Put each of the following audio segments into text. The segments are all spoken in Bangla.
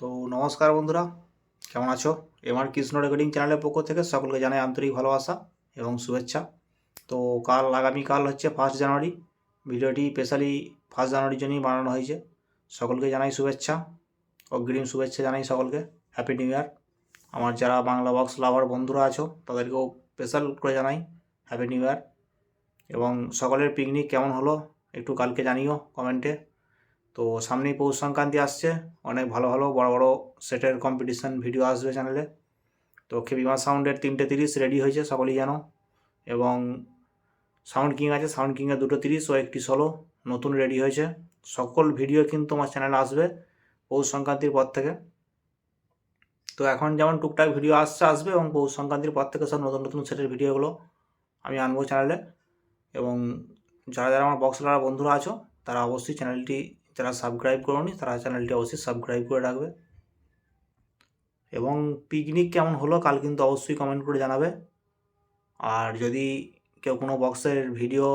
তো নমস্কার বন্ধুরা, কেমন আছো? এমআর কৃষ্ণ রেকর্ডিং চ্যানেলের পক্ষ থেকে সকলকে জানাই আন্তরিক ভালোবাসা এবং শুভেচ্ছা। তো কাল আগামীকাল হচ্ছে ফার্স্ট জানুয়ারি, ভিডিওটি স্পেশালি ফার্স্ট জানুয়ারির জন্যই বানানো হয়েছে। সকলকে জানাই শুভেচ্ছা, অগ্রিম শুভেচ্ছা জানাই সকলকে হ্যাপি নিউ ইয়ার আমার যারা বাংলা বক্স লাভার বন্ধুরা আছো, তাদেরকেও স্পেশাল করে জানাই হ্যাপি নিউ ইয়ার এবং সকলের পিকনিক কেমন হলো, একটু কালকে জানিও কমেন্টে তো সামনেই পৌষ সংক্রান্তি আসছে। অনেক ভালো ভালো বড় বড় সেটের কম্পিটিশান ভিডিও আসবে চ্যানেলে তো খেপিমা সাউন্ডের তিনটে তিরিশ রেডি হয়েছে, সকলেই জানো। এবং সাউন্ড কিং আছে, সাউন্ড কিংয়ের দুটো তিরিশ, ও একটি ষোলো। নতুন রেডি হয়েছে। সকল ভিডিও কিন্তু আমার চ্যানেলে আসবে পৌষ সংক্রান্তির পর থেকে। তো এখন যেমন টুকটাক ভিডিও আসছে, আসবে এবং পৌষ সংক্রান্তির পর থেকে সব নতুন নতুন সেটের ভিডিওগুলো আমি আনব চ্যানেলে এবং যারা যারা আমার বক্স লাগার বন্ধুরা আছো, তারা অবশ্যই চ্যানেলটি যারা সাবস্ক্রাইব করোনি, তারা চ্যানেলটি অবশ্যই সাবস্ক্রাইব করে রাখবে। এবং পিকনিক কেমন হলো কাল কিন্তু অবশ্যই কমেন্ট করে জানাবে। আর যদি কেউ কোনো বক্সের ভিডিও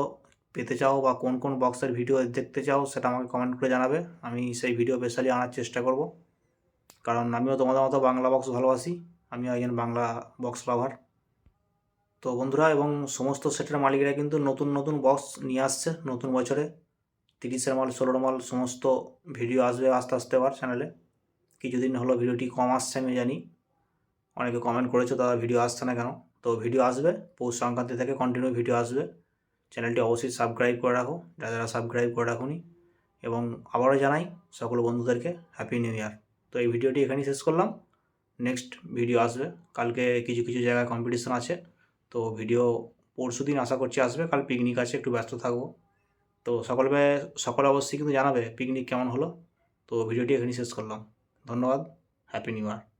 পেতে চাও বা কোন কোন বক্সের ভিডিও দেখতে চাও, সেটা আমাকে কমেন্ট করে জানাবে। আমি সেই ভিডিও স্পেশালি আনার চেষ্টা করব। কারণ আমিও তোমাদের মতো বাংলা বক্স ভালোবাসি। আমিও একজন বাংলা বক্স লাভার তো বন্ধুরা, এবং সমস্ত সেটের মালিকরা কিন্তু নতুন নতুন বক্স নিয়ে আসছে নতুন বছরে। তিরিশের মাল, ষোলোর মাল, সমস্ত ভিডিও আসবে আস্তে আস্তে আবার চ্যানেলে কিছুদিন হলো ভিডিওটি কম আসছে, আমি জানি। অনেকে কমেন্ট করেছ, তারা ভিডিও আসছে না কেন? তো ভিডিও আসবে, পৌষ সংক্রান্তি থেকে কন্টিনিউ ভিডিও আসবে। চ্যানেলটি অবশ্যই সাবস্ক্রাইব করে রাখো, যারা যারা সাবস্ক্রাইব করে রাখুনি। এবং আবারও জানাই, সকল বন্ধুদেরকে হ্যাপি নিউ ইয়ার তো এই ভিডিওটি এখানেই শেষ করলাম। নেক্সট ভিডিও আসবে। কালকে কিছু কিছু জায়গায় কম্পিটিশন আছে। তো ভিডিও পরশু দিন আশা করছি আসবে। কাল পিকনিক আছে, একটু ব্যস্ত থাকব। তো সকলকে সকলে অবশ্যই কিন্তু জানাবে পিকনিক কেমন হলো। তো ভিডিওটি এখানে শেষ করলাম। ধন্যবাদ। Happy new year